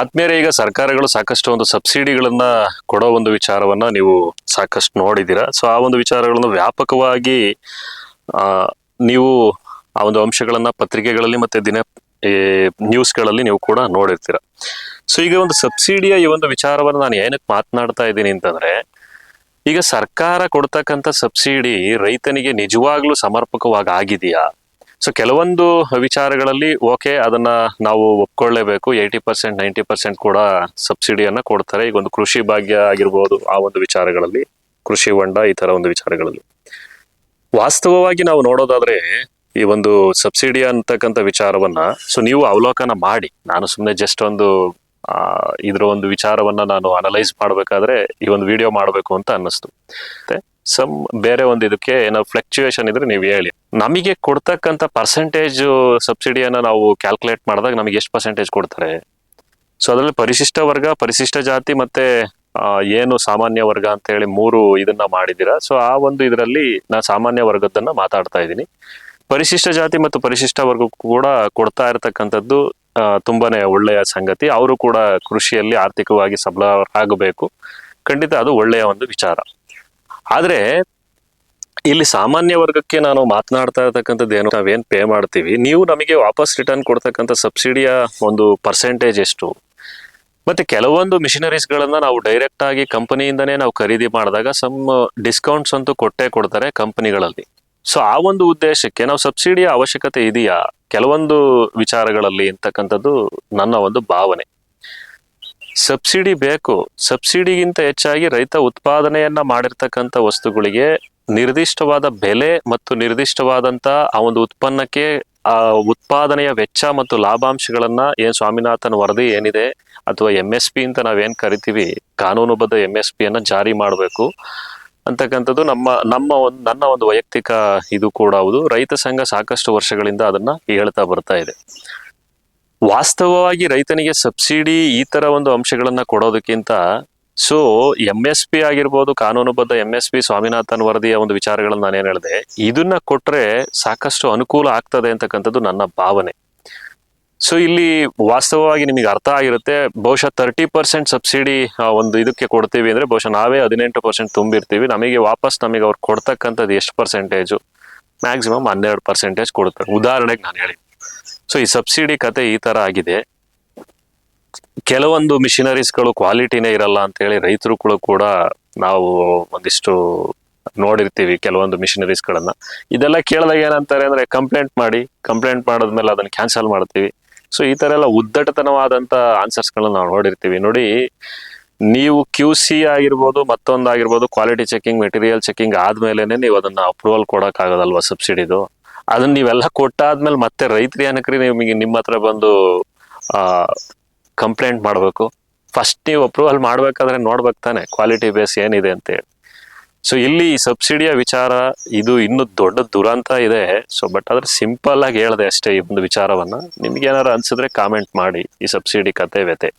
ಆದ್ಮೇಲೆ ಈಗ ಸರ್ಕಾರಗಳು ಸಾಕಷ್ಟು ಒಂದು ಸಬ್ಸಿಡಿಗಳನ್ನ ಕೊಡೋ ಒಂದು ವಿಚಾರವನ್ನ ನೀವು ಸಾಕಷ್ಟು ನೋಡಿದ್ದೀರಾ. ಸೊ ಆ ಒಂದು ವಿಚಾರಗಳನ್ನು ವ್ಯಾಪಕವಾಗಿ ನೀವು ಆ ಒಂದು ಅಂಶಗಳನ್ನ ಪತ್ರಿಕೆಗಳಲ್ಲಿ ಮತ್ತೆ ದಿನ ನ್ಯೂಸ್ಗಳಲ್ಲಿ ನೀವು ಕೂಡ ನೋಡಿರ್ತೀರ. ಸೊ ಈಗ ಒಂದು ಸಬ್ಸಿಡಿಯ ಈ ಒಂದು ವಿಚಾರವನ್ನು ನಾನು ಏನಕ್ಕೆ ಮಾತನಾಡ್ತಾ ಇದ್ದೀನಿ ಅಂತಂದ್ರೆ, ಈಗ ಸರ್ಕಾರ ಕೊಡ್ತಕ್ಕಂಥ ಸಬ್ಸಿಡಿ ರೈತನಿಗೆ ನಿಜವಾಗ್ಲೂ ಸಮರ್ಪಕವಾಗಿ ಆಗಿದೆಯಾ? ಸೊ ಕೆಲವೊಂದು ವಿಚಾರಗಳಲ್ಲಿ ಓಕೆ ಅದನ್ನ ನಾವು ಒಪ್ಕೊಳ್ಳೇಬೇಕು. ಏಯ್ಟಿ ಪರ್ಸೆಂಟ್ ನೈಂಟಿ ಪರ್ಸೆಂಟ್ ಕೂಡ ಸಬ್ಸಿಡಿಯನ್ನ ಕೊಡ್ತಾರೆ. ಈಗ ಒಂದು ಕೃಷಿ ಭಾಗ್ಯ ಆಗಿರ್ಬೋದು, ಆ ಒಂದು ವಿಚಾರಗಳಲ್ಲಿ, ಕೃಷಿ ಹೊಂಡ ಈ ತರ ಒಂದು ವಿಚಾರಗಳಲ್ಲಿ. ವಾಸ್ತವವಾಗಿ ನಾವು ನೋಡೋದಾದ್ರೆ, ಈ ಒಂದು ಸಬ್ಸಿಡಿ ಅಂತಕ್ಕಂಥ ವಿಚಾರವನ್ನ ಸೊ ನೀವು ಅವಲೋಕನ ಮಾಡಿ. ನಾನು ಸುಮ್ಮನೆ ಜಸ್ಟ್ ಒಂದು ಇದರ ಒಂದು ವಿಚಾರವನ್ನ ನಾನು ಅನಲೈಸ್ ಮಾಡಬೇಕಾದ್ರೆ, ಈ ಒಂದು ವಿಡಿಯೋ ಮಾಡಬೇಕು ಅಂತ ಅನ್ನಿಸ್ತು. ಸಮ್ ಬೇರೆ ಒಂದು ಇದಕ್ಕೆ ಏನೋ ಫ್ಲಕ್ಚುಯೇಷನ್ ಇದ್ರೆ ನೀವು ಹೇಳಿ. ನಮಗೆ ಕೊಡ್ತಕ್ಕಂಥ ಪರ್ಸೆಂಟೇಜ್ ಸಬ್ಸಿಡಿಯನ್ನು ನಾವು ಕ್ಯಾಲ್ಕುಲೇಟ್ ಮಾಡಿದಾಗ ನಮಗೆ ಎಷ್ಟು ಪರ್ಸೆಂಟೇಜ್ ಕೊಡ್ತಾರೆ? ಸೊ ಅದರಲ್ಲಿ ಪರಿಶಿಷ್ಟ ವರ್ಗ, ಪರಿಶಿಷ್ಟ ಜಾತಿ ಮತ್ತೆ ಏನು ಸಾಮಾನ್ಯ ವರ್ಗ ಅಂತ ಹೇಳಿ ಮೂರು ಇದನ್ನ ಮಾಡಿದ್ದೀರಾ. ಸೊ ಆ ಒಂದು ಇದರಲ್ಲಿ ನಾ ಸಾಮಾನ್ಯ ವರ್ಗದನ್ನ ಮಾತಾಡ್ತಾ ಇದ್ದೀನಿ. ಪರಿಶಿಷ್ಟ ಜಾತಿ ಮತ್ತು ಪರಿಶಿಷ್ಟ ವರ್ಗಕ್ಕೂ ಕೂಡ ಕೊಡ್ತಾ ಇರತಕ್ಕಂಥದ್ದು ತುಂಬಾನೇ ಒಳ್ಳೆಯ ಸಂಗತಿ. ಅವರು ಕೂಡ ಕೃಷಿಯಲ್ಲಿ ಆರ್ಥಿಕವಾಗಿ ಸಬಲ ಆಗಬೇಕು ಖಂಡಿತ ಅದು ಒಳ್ಳೆಯ ಒಂದು ವಿಚಾರ. ಆದ್ರೆ ಇಲ್ಲಿ ಸಾಮಾನ್ಯ ವರ್ಗಕ್ಕೆ ನಾನು ಮಾತನಾಡ್ತಾ ಇರತಕ್ಕಂಥದ್ದು ಏನು, ನಾವೇನ್ ಪೇ ಮಾಡ್ತೀವಿ, ನೀವು ನಮಗೆ ವಾಪಸ್ ರಿಟರ್ನ್ ಕೊಡ್ತಕ್ಕಂಥ ಸಬ್ಸಿಡಿಯ ಒಂದು ಪರ್ಸೆಂಟೇಜ್ ಎಷ್ಟು? ಮತ್ತೆ ಕೆಲವೊಂದು ಮಿಷನರೀಸ್ ಗಳನ್ನ ನಾವು ಡೈರೆಕ್ಟ್ ಆಗಿ ಕಂಪನಿಯಿಂದನೇ ನಾವು ಖರೀದಿ ಮಾಡಿದಾಗ ಸಮ್ ಡಿಸ್ಕೌಂಟ್ಸ್ ಅಂತೂ ಕೊಟ್ಟೇ ಕೊಡ್ತಾರೆ ಕಂಪನಿಗಳಲ್ಲಿ ಸೊ ಆ ಒಂದು ಉದ್ದೇಶಕ್ಕೆ ನಾವು ಸಬ್ಸಿಡಿಯ ಅವಶ್ಯಕತೆ ಇದೆಯಾ? ಕೆಲವೊಂದು ವಿಚಾರಗಳಲ್ಲಿ ಅಂತಕ್ಕಂಥದ್ದು ನನ್ನ ಒಂದು ಭಾವನೆ. ಸಬ್ಸಿಡಿ ಬೇಕು. ಸಬ್ಸಿಡಿಗಿಂತ ಹೆಚ್ಚಾಗಿ ರೈತ ಉತ್ಪಾದನೆಯನ್ನ ಮಾಡಿರ್ತಕ್ಕಂಥ ವಸ್ತುಗಳಿಗೆ ನಿರ್ದಿಷ್ಟವಾದ ಬೆಲೆ ಮತ್ತು ನಿರ್ದಿಷ್ಟವಾದಂತ ಆ ಒಂದು ಉತ್ಪನ್ನಕ್ಕೆ, ಆ ಉತ್ಪಾದನೆಯ ವೆಚ್ಚ ಮತ್ತು ಲಾಭಾಂಶಗಳನ್ನ ಏನ್ ಸ್ವಾಮಿನಾಥನ್ ವರದಿ ಏನಿದೆ ಅಥವಾ ಎಂ ಎಸ್ ಪಿ ಅಂತ ನಾವೇನ್ ಕರಿತೀವಿ, ಕಾನೂನುಬದ್ಧ ಎಂ ಎಸ್ ಪಿ ಅನ್ನ ಜಾರಿ ಮಾಡಬೇಕು. ಅಂತಕ್ಕಂಥದ್ದು ನಮ್ಮ ನಮ್ಮ ಒಂದು, ನನ್ನ ಒಂದು ವೈಯಕ್ತಿಕ ಇದು ಕೂಡ ಹೌದು. ರೈತ ಸಂಘ ಸಾಕಷ್ಟು ವರ್ಷಗಳಿಂದ ಅದನ್ನ ಹೇಳ್ತಾ ಬರ್ತಾ ಇದೆ. ವಾಸ್ತವವಾಗಿ ರೈತನಿಗೆ ಸಬ್ಸಿಡಿ ಈ ತರ ಒಂದು ಅಂಶಗಳನ್ನ ಕೊಡೋದಕ್ಕಿಂತ ಸೊ ಎಂ ಎಸ್ ಪಿ ಆಗಿರ್ಬೋದು, ಕಾನೂನುಬದ್ಧ ಎಂ ಎಸ್ ಪಿ ಸ್ವಾಮಿನಾಥನ್ ವರದಿಯ ಒಂದು ವಿಚಾರಗಳನ್ನ ಏನ್ ಹೇಳಿದೆ, ಇದನ್ನ ಕೊಟ್ರೆ ಸಾಕಷ್ಟು ಅನುಕೂಲ ಆಗ್ತದೆ ಅಂತಕ್ಕಂಥದ್ದು ನನ್ನ ಭಾವನೆ. ಸೊ ಇಲ್ಲಿ ವಾಸ್ತವವಾಗಿ ನಿಮಗೆ ಅರ್ಥ ಆಗಿರುತ್ತೆ, ಬಹುಶಃ ತರ್ಟಿ ಪರ್ಸೆಂಟ್ ಸಬ್ಸಿಡಿ ಒಂದು ಇದಕ್ಕೆ ಕೊಡ್ತೀವಿ ಅಂದ್ರೆ ಬಹುಶಃ ನಾವೇ ಹದಿನೆಂಟು ಪರ್ಸೆಂಟ್ ತುಂಬಿರ್ತೀವಿ, ನಮಗೆ ವಾಪಸ್ ನಮಗೆ ಅವ್ರು ಕೊಡ್ತಕ್ಕಂಥದ್ದು ಎಷ್ಟು ಪರ್ಸೆಂಟೇಜು ಮ್ಯಾಕ್ಸಿಮಮ್ ಹನ್ನೆರಡು ಪರ್ಸೆಂಟೇಜ್ ಕೊಡುತ್ತೆ. ಉದಾಹರಣೆಗೆ ನಾನು ಹೇಳಿ ಸೊ ಈ ಸಬ್ಸಿಡಿ ಕತೆ ಈ ತರ ಆಗಿದೆ. ಕೆಲವೊಂದು ಮಿಷಿನರೀಸ್ಗಳು ಕ್ವಾಲಿಟಿನೇ ಇರಲ್ಲ ಅಂತ ಹೇಳಿ ರೈತರು ಕೂಡ ನಾವು ಒಂದಿಷ್ಟು ನೋಡಿರ್ತೀವಿ ಕೆಲವೊಂದು ಮಿಷಿನರೀಸ್ಗಳನ್ನ ಇದೆಲ್ಲ ಕೇಳಿದಾಗ ಏನಂತಾರೆ ಅಂದ್ರೆ ಕಂಪ್ಲೇಂಟ್ ಮಾಡಿ ಕಂಪ್ಲೇಂಟ್ ಮಾಡಿದ್ಮೇಲೆ ಅದನ್ನ ಕ್ಯಾನ್ಸಲ್ ಮಾಡ್ತೀವಿ. ಸೊ ಈ ತರ ಎಲ್ಲ ಉದ್ದಟತನವಾದಂತ ಆನ್ಸರ್ಸ್ಗಳನ್ನ ನಾವು ನೋಡಿರ್ತೀವಿ. ನೋಡಿ, ನೀವು ಕ್ಯೂ ಸಿ ಆಗಿರ್ಬೋದು ಮತ್ತೊಂದಾಗಿರ್ಬೋದು ಕ್ವಾಲಿಟಿ ಚೆಕಿಂಗ್ ಮೆಟೀರಿಯಲ್ ಚೆಕಿಂಗ್ ಆದ್ಮೇಲೆ ನೀವು ಅದನ್ನ ಅಪ್ರೂವಲ್ ಕೊಡಕ್ ಆಗೋದಲ್ವಾ ಸಬ್ಸಿಡಿದು? ಅದನ್ನ ನೀವೆಲ್ಲ ಕೊಟ್ಟಾದ್ಮೇಲೆ ಮತ್ತೆ ರೈತರು ಏನಕ್ರಿ ನಿಮಗೆ ನಿಮ್ಮ ಹತ್ರ ಬಂದು, ಆ ಕಂಪ್ಲೇಂಟ್ ಮಾಡಬೇಕು? ಫಸ್ಟ್ ನೀವು ಅಪ್ರೂವಲ್ ಮಾಡ್ಬೇಕಾದ್ರೆ ನೋಡ್ಬೇಕು ತಾನೆ ಕ್ವಾಲಿಟಿ ಬೇಸ್ ಏನಿದೆ ಅಂತ ಹೇಳಿ ಸೊ ಇಲ್ಲಿ ಸಬ್ಸಿಡಿಯ ವಿಚಾರ ಇದು ಇನ್ನು ದೊಡ್ಡ ದುರಂತ ಇದೆ. ಸೊ ಬಟ್ ಆದ್ರೆ ಸಿಂಪಲ್ ಆಗಿ ಹೇಳ್ದೆ ಅಷ್ಟೇ ಈ ಒಂದು ವಿಚಾರವನ್ನ. ನಿಮ್ಗೆ ಏನಾರು ಅನ್ಸಿದ್ರೆ ಕಾಮೆಂಟ್ ಮಾಡಿ ಈ ಸಬ್ಸಿಡಿ ಕತೆ ವ್ಯತೆ.